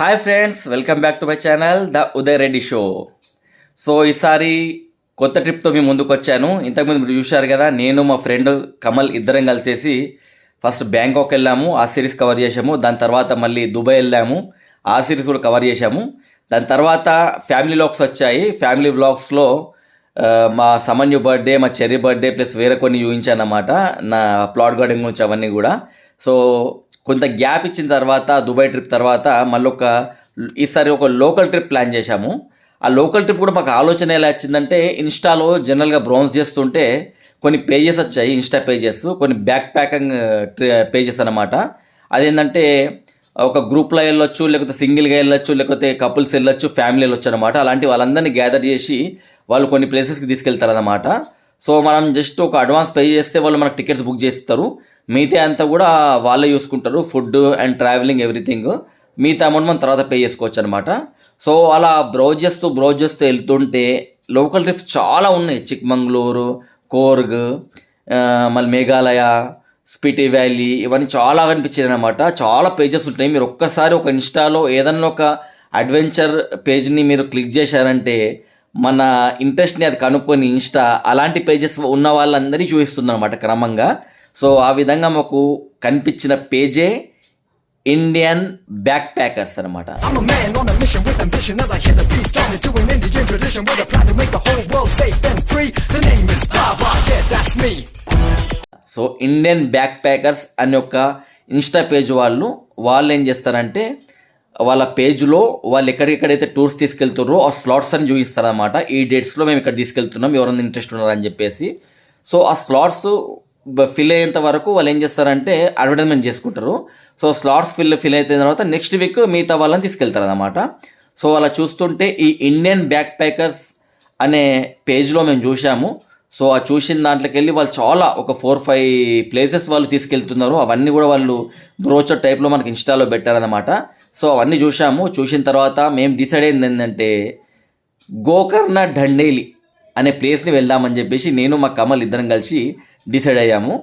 Hi friends welcome back to my channel the Uday Reddy show so ఈసారి కొత్త ట్రిప్తో మీ ముందుకు వచ్చాను. ఇంతకుముందు మీరు చూశారు కదా నేను మా ఫ్రెండ్ కమల్ ఇద్దరం కలిసేసి ఫస్ట్ బ్యాంకాక్ వెళ్ళాము ఆ సిరీస్ కవర్ చేసాము దాని తర్వాత మళ్ళీ దుబాయ్ వెళ్ళాము ఆ సిరీస్ కూడా కవర్ చేసాము దాని తర్వాత ఫ్యామిలీ వ్లాగ్స్ వచ్చాయి. ఫ్యామిలీ వ్లాగ్స్లో మా సమన్యు బర్త్డే మా చెర్రీ బర్త్డే ప్లస్ వేరే కొన్ని చూపించాను అన్నమాట నా ప్లాట్ గార్డెన్ గురించి అవన్నీ కూడా. సో కొంత గ్యాప్ ఇచ్చిన తర్వాత దుబాయ్ ట్రిప్ తర్వాత మళ్ళీ ఒక ఈసారి ఒక లోకల్ ట్రిప్ ప్లాన్ చేశాము. ఆ లోకల్ ట్రిప్ కూడా మాకు ఆలోచన ఎలా వచ్చిందంటే ఇన్స్టాలో జనరల్గా బ్రౌన్స్ చేస్తుంటే కొన్ని పేజెస్ వచ్చాయి ఇన్స్టా పేజెస్ కొన్ని బ్యాక్ ప్యాకింగ్ పేజెస్ అనమాట అదేంటంటే ఒక గ్రూప్లో వెళ్ళొచ్చు లేకపోతే సింగిల్గా వెళ్ళొచ్చు లేకపోతే కపుల్స్ వెళ్ళొచ్చు ఫ్యామిలీ వెళ్ళొచ్చు అనమాట అలాంటి వాళ్ళందరినీ గ్యాదర్ చేసి వాళ్ళు కొన్ని ప్లేసెస్కి తీసుకెళ్తారు అనమాట సో మనం జస్ట్ ఒక అడ్వాన్స్ పే చేస్తే వాళ్ళు మనకు టికెట్స్ బుక్ చేస్తారు. మిగతా అంతా కూడా వాళ్ళే చూసుకుంటారు. Food and traveling everything. మిగతా అమౌంట్ మనం తర్వాత పే చేసుకోవచ్చు అనమాట సో అలా బ్రౌజ్ చేస్తూ బ్రౌజ్ చేస్తూ వెళ్తుంటే లోకల్ ట్రిప్స్ చాలా ఉన్నాయి. చిక్మంగళూరు కోర్గ్ మళ్ళీ మేఘాలయ స్పిటి వ్యాలీ ఇవన్నీ చాలా కనిపించాయి అనమాట చాలా పేజెస్ ఉంటాయి. మీరు ఒక్కసారి ఒక ఇన్స్టాలో ఏదన్నా ఒక అడ్వెంచర్ పేజ్ని మీరు క్లిక్ చేశారంటే మన ఇంట్రెస్ట్ని అది కనుక్కొని ఇన్స్టా అలాంటి పేజెస్ ఉన్న వాళ్ళందరినీ చూపిస్తుంది అనమాట క్రమంగా. సో ఆ విధంగా మాకు కనిపించిన పేజే ఇండియన్ బ్యాక్ ప్యాకర్స్ అనమాట. సో ఇండియన్ బ్యాక్ ప్యాకర్స్ అనే ఒక ఇన్స్టా పేజ్ వాళ్ళు వాళ్ళు ఏం చేస్తారంటే వాళ్ళ పేజ్లో వాళ్ళు ఎక్కడెక్కడైతే టూర్స్ తీసుకెళ్తారో ఆ స్లాట్స్ అని చూపిస్తారన్నమాట. ఈ డేట్స్లో మేము ఇక్కడ తీసుకెళ్తున్నాం ఎవరైనా ఇంట్రెస్ట్ ఉన్నారని చెప్పేసి. సో ఆ స్లాట్స్ ఫిల్ అయ్యేంత వరకు వాళ్ళు ఏం చేస్తారంటే అడ్వర్టైజ్మెంట్ చేసుకుంటారు. సో స్లాట్స్ ఫిల్ ఫిల్ అయిన తర్వాత నెక్స్ట్ వీక్ మిగతా వాళ్ళని తీసుకెళ్తారు అనమాట సో అలా చూస్తుంటే ఈ ఇండియన్ బ్యాక్ ప్యాకర్స్ అనే పేజ్లో మేము చూసాము సో ఆ చూసిన దాంట్లోకి వెళ్ళి వాళ్ళు చాలా ఒక ఫోర్ ఫైవ్ ప్లేసెస్ వాళ్ళు తీసుకెళ్తున్నారు. అవన్నీ కూడా వాళ్ళు బ్రోచర్ టైప్లో మనకి ఇన్స్టాలో పెట్టారనమాట సో అవన్నీ చూసాము చూసిన తర్వాత మేము డిసైడ్ అయింది ఏంటంటే గోకర్ణ ఢండేలి అనే ప్లేస్ని వెళ్దామని చెప్పేసి నేను మా కమల్ ఇద్దరం కలిసి డిసైడ్ అయ్యాము.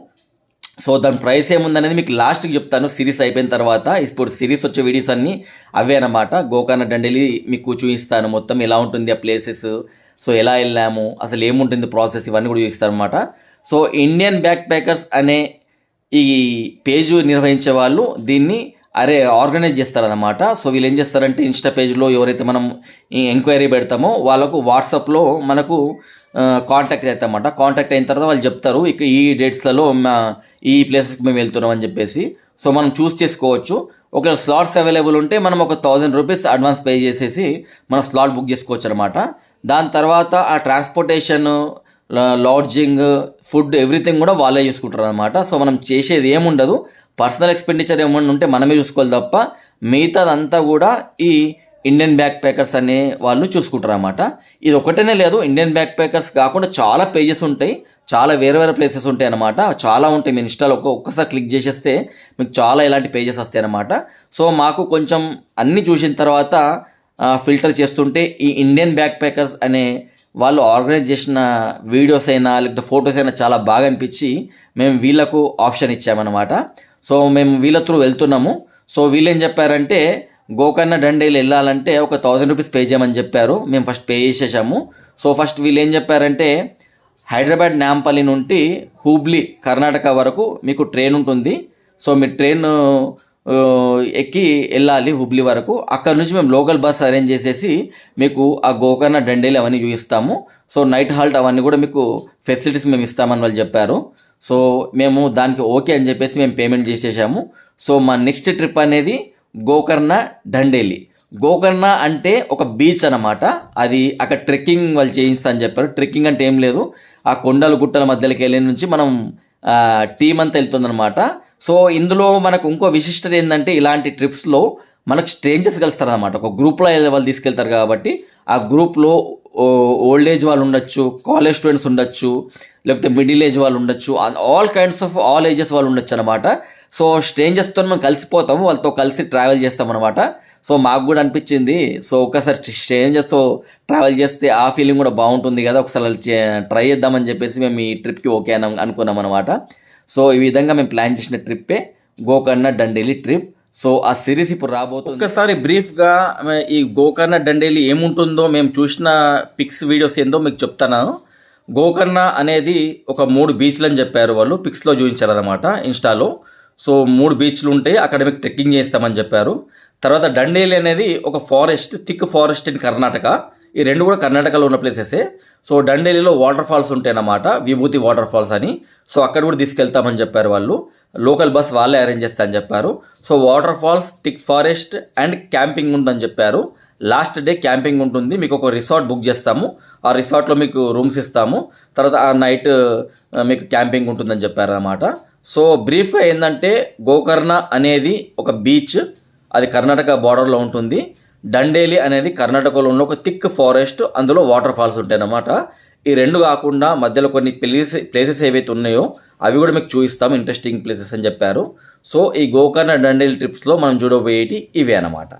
సో దాని ప్రైస్ ఏముందనేది మీకు లాస్ట్కి చెప్తాను. సిరీస్ అయిపోయిన తర్వాత ఇప్పుడు సిరీస్ వచ్చే వీడియోస్ అన్నీ అవే అనమాట గోకర్ణ డండెలి మీకు చూపిస్తాను. మొత్తం ఎలా ఉంటుంది ఆ ప్లేసెస్ సో ఎలా వెళ్ళాము. అసలు ఏముంటుంది ప్రాసెస్ ఇవన్నీ కూడా చూపిస్తాను అనమాట సో ఇండియన్ బ్యాక్ ప్యాకర్స్ అనే ఈ పేజ్ నిర్వహించే వాళ్ళు దీన్ని అరే ఆర్గనైజ్ చేస్తారనమాట సో వీళ్ళు ఏం చేస్తారంటే ఇన్స్టా పేజ్లో ఎవరైతే మనం ఎంక్వైరీ పెడతామో వాళ్ళకు వాట్సాప్లో మనకు కాంటాక్ట్ అవుతామన్నమాట కాంటాక్ట్ అయిన తర్వాత వాళ్ళు చెప్తారు ఇక ఈ డేట్స్లలో ఈ ప్లేసెస్కి మేము వెళ్తున్నాం అని చెప్పేసి. సో మనం చూస్ చేసుకోవచ్చు. ఒకవేళ స్లాట్స్ అవైలబుల్ ఉంటే మనం ఒక థౌజండ్ రూపీస్ అడ్వాన్స్ పే చేసేసి మనం స్లాట్ బుక్ చేసుకోవచ్చు అనమాట దాని తర్వాత ఆ ట్రాన్స్పోర్టేషన్ లాడ్జింగ్ ఫుడ్ ఎవ్రీథింగ్ కూడా వాళ్ళే చూసుకుంటారు అనమాట సో మనం చేసేది ఏముండదు. పర్సనల్ ఎక్స్పెండిచర్ ఏమన్నా ఉంటే మనమే చూసుకోవాలి తప్ప మిగతాదంతా కూడా ఈ ఇండియన్ బ్యాక్ ప్యాకర్స్ అనే వాళ్ళు చూసుకుంటారు అనమాట ఇది ఒకటేనే లేదు. ఇండియన్ బ్యాక్ ప్యాకర్స్ కాకుండా చాలా పేజెస్ ఉంటాయి. చాలా వేరే వేరే ప్లేసెస్ ఉంటాయి అనమాట చాలా ఉంటాయి. మీ ఇన్స్టాలో ఒక్క ఒక్కసారి క్లిక్ చేసేస్తే మీకు చాలా ఇలాంటి పేజెస్ వస్తాయి అనమాట సో మాకు కొంచెం అన్నీ చూసిన తర్వాత ఫిల్టర్ చేస్తుంటే ఈ ఇండియన్ బ్యాక్ ప్యాకర్స్ అనే వాళ్ళు ఆర్గనైజ్ చేసిన వీడియోస్ అయినా లేకపోతే ఫొటోస్ అయినా చాలా బాగా అనిపించి మేము వీళ్ళకు ఆప్షన్ ఇచ్చామన్నమాట. సో మేము వీళ్ళ త్రూ వెళ్తున్నాము. సో వీళ్ళు ఏం చెప్పారంటే గోకర్ణ డండేలు వెళ్ళాలంటే ఒక థౌజండ్ రూపీస్ పే చేయమని చెప్పారు. మేము ఫస్ట్ పే చేసేసాము. సో ఫస్ట్ వీళ్ళు ఏం చెప్పారంటే హైదరాబాద్ నాంపల్లి నుండి హూబ్లీ కర్ణాటక వరకు మీకు ట్రైన్ ఉంటుంది. సో మీరు ట్రైన్ ఎక్కి వెళ్ళాలి హుబ్లీ వరకు. అక్కడ నుంచి మేము లోకల్ బస్ అరేంజ్ చేసేసి మీకు ఆ గోకర్ణ డండేలు అవన్నీ చూపిస్తాము. సో నైట్ హాల్ట్ అవన్నీ కూడా మీకు ఫెసిలిటీస్ మేము ఇస్తామని వాళ్ళు చెప్పారు. సో మేము దానికి ఓకే అని చెప్పేసి మేము పేమెంట్ చేసేసాము. సో మా నెక్స్ట్ ట్రిప్ అనేది గోకర్ణ డండేలి. గోకర్ణ అంటే ఒక బీచ్ అనమాట అది అక్కడ ట్రెక్కింగ్ వాళ్ళు చేయిస్తా అని చెప్పారు. ట్రెక్కింగ్ అంటే ఏం లేదు. ఆ కొండల గుట్టల మధ్యలోకి వెళ్ళే నుంచి మనం టీం అంతా వెళ్తుందనమాట సో ఇందులో మనకు ఇంకో విశిష్టత ఏంటంటే ఇలాంటి ట్రిప్స్లో మనకు స్ట్రేంజర్స్ కలుస్తారనమాట ఒక గ్రూప్లో వాళ్ళు తీసుకెళ్తారు కాబట్టి ఆ గ్రూప్లో ఓల్డ్ ఏజ్ వాళ్ళు ఉండొచ్చు కాలేజ్ స్టూడెంట్స్ ఉండొచ్చు లేకపోతే మిడిల్ ఏజ్ వాళ్ళు ఉండొచ్చు all kinds of all ages వాళ్ళు ఉండొచ్చు అనమాట సో స్ట్రేంజర్స్తో మనం కలిసిపోతాము వాళ్ళతో కలిసి ట్రావెల్ చేస్తాం అనమాట సో మాకు కూడా అనిపించింది సో ఒకసారి స్ట్రేంజర్స్తో ట్రావెల్ చేస్తే ఆ ఫీలింగ్ కూడా బాగుంటుంది కదా ఒకసారి ట్రై చేద్దామని చెప్పేసి మేము ఈ ట్రిప్కి ఓకే అని అనుకున్నాం అనమాట సో ఈ విధంగా మేము ప్లాన్ చేసిన ట్రిప్పే గోకర్ణ డండేలి ట్రిప్. సో ఆ సిరీస్ ఇప్పుడు రాబోతుంది. ఒకసారి బ్రీఫ్గా ఈ గోకర్ణ డండేలి ఏముంటుందో మేము చూసిన పిక్స్ వీడియోస్ ఏందో మీకు చెప్తాను. గోకర్ణ అనేది ఒక మూడు బీచ్లు అని చెప్పారు వాళ్ళు పిక్స్లో చూపించారనమాట ఇన్స్టాలో. సో మూడు బీచ్లు ఉంటాయి అక్కడ మీకు ట్రెక్కింగ్ చేస్తామని చెప్పారు. తర్వాత డండేలి అనేది ఒక forest thick forest in Karnataka. ఈ రెండు కూడా కర్ణాటకలో ఉన్న ప్లేసెసే సో డండేలిలో వాటర్ ఫాల్స్ ఉంటాయన్నమాట. విభూతి వాటర్ ఫాల్స్ అని. సో అక్కడ కూడా తీసుకెళ్తామని చెప్పారు వాళ్ళు. లోకల్ బస్ వాళ్ళే అరేంజ్ చేస్తా అని చెప్పారు. So waterfalls thick forest and camping ఉందని చెప్పారు. లాస్ట్ డే క్యాంపింగ్ ఉంటుంది. మీకు ఒక రిసార్ట్ బుక్ చేస్తాము. ఆ రిసార్ట్లో మీకు రూమ్స్ ఇస్తాము. తర్వాత ఆ నైట్ మీకు క్యాంపింగ్ ఉంటుందని చెప్పారు అన్నమాట సో బ్రీఫ్గా ఏంటంటే గోకర్ణ అనేది ఒక బీచ్. అది కర్ణాటక బార్డర్లో ఉంటుంది. దండేలి అనేది కర్ణాటకలో ఉన్న ఒక థిక్ ఫారెస్ట్ అందులో వాటర్ ఫాల్స్ ఉంటాయి అన్నమాట ఈ రెండు కాకుండా మధ్యలో కొన్ని ప్లేసెస్ ప్లేసెస్ ఏవైతే ఉన్నాయో అవి కూడా మీకు చూపిస్తాము ఇంట్రెస్టింగ్ ప్లేసెస్ అని చెప్పారు. సో ఈ గోకర్ణ దండేలి ట్రిప్స్లో మనం చూడబోయేటి ఇవే అన్నమాట.